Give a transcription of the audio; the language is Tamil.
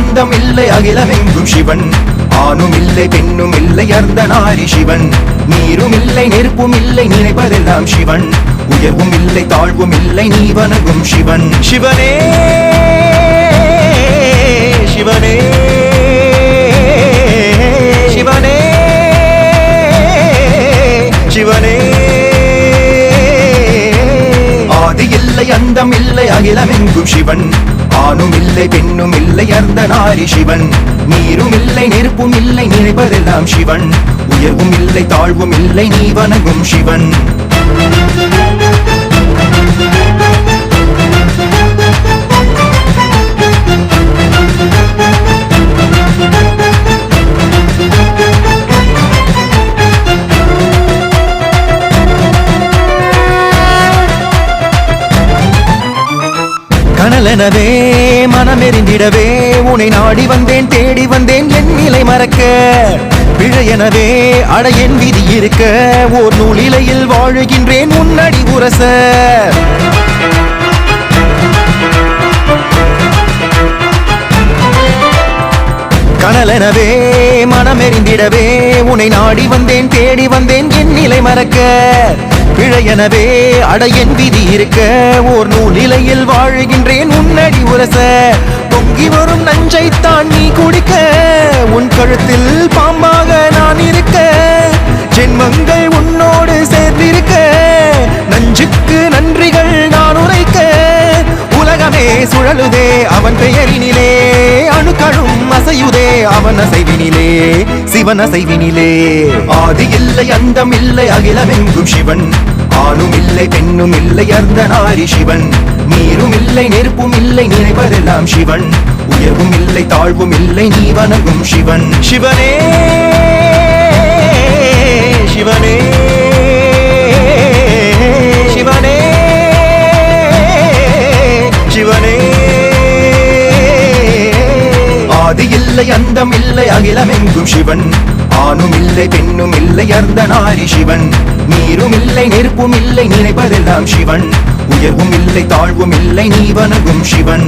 அந்தம் இல்லை அகிலமெங்கும் சிவன். ஆணும் இல்லை பெண்ணும் இல்லை அர்த்த நாரி சிவன். நீரும் இல்லை நெருப்பும் இல்லை நினைப்பதெல்லாம் சிவன். உயர்வும் இல்லை தாழ்வும் இல்லை நீ வணங்கும் சிவன். சிவனே சிவனே சிவனே சிவனே. அந்தம் இல்லை அகிலமெங்கும் சிவன். ஆணும் இல்லை பெண்ணும் இல்லை அர்த்த நாரி சிவன். நீரும் இல்லை நெருப்பும் இல்லை நினைப்பதெல்லாம் சிவன். உயர்வும் இல்லை தாழ்வும் இல்லை நீ வணங்கும் சிவன். கனலெனவே மனமெறிந்திடவே உனை நாடி வந்தேன் தேடி வந்தேன் என் நிலை மறக்க. பிழையெனவே அடையன் விதி இருக்க ஓர் நூலிலையில் வாழுகின்றேன் உன்னடி உரச. கனலெனவே மனமெறிந்திடவே உன்னை நாடி வந்தேன் தேடி வந்தேன் என் நிலை மறக்க. பிழையெனவே அடையன் என் விதி இருக்க. ஓர் நூலிலையில் வாழ்கின்றேன் உன்னடி உரச. பொங்கி வரும் நஞ்சைத்தான் நீ குடிக்க. உன் கழுத்தில் பாம்பாக நான் இருக்க. ஜென்மங்கள் உன்னோடு சேர்ந்திருக்க. நஞ்சுக்கு நன்றிகள் நான் உரைக்க. உலகமே சுழலுதே அவன் பெயரினிலே. அணுக்களும் அசையுதே அவன் அசைவினிலே. சிவன் அசைவினிலே. ஆதி இல்லை அந்தம் இல்லை அகிலமெங்கும் சிவன். ஆணும் இல்லை பெண்ணும் இல்லை அர்த்த நாரி சிவன். நீரும் இல்லை நெருப்பும் இல்லை நினைப்பதெல்லாம் சிவன். உயர்வும் இல்லை தாழ்வும் இல்லை நீ வணங்கும் சிவன். சிவனே சிவனே சிவனே சிவனே. ஆதி இல்லை அந்தம் இல்லை அகிலமெங்கும் சிவன். ஆணும் இல்லை பெண்ணும் இல்லை அர்த்த நாரி சிவன். நீரும் இல்லை நெருப்பும் இல்லை நினைப்பதெல்லாம் சிவன். உயர்வும் இல்லை தாழ்வும் இல்லை நீ வணங்கும் சிவன்.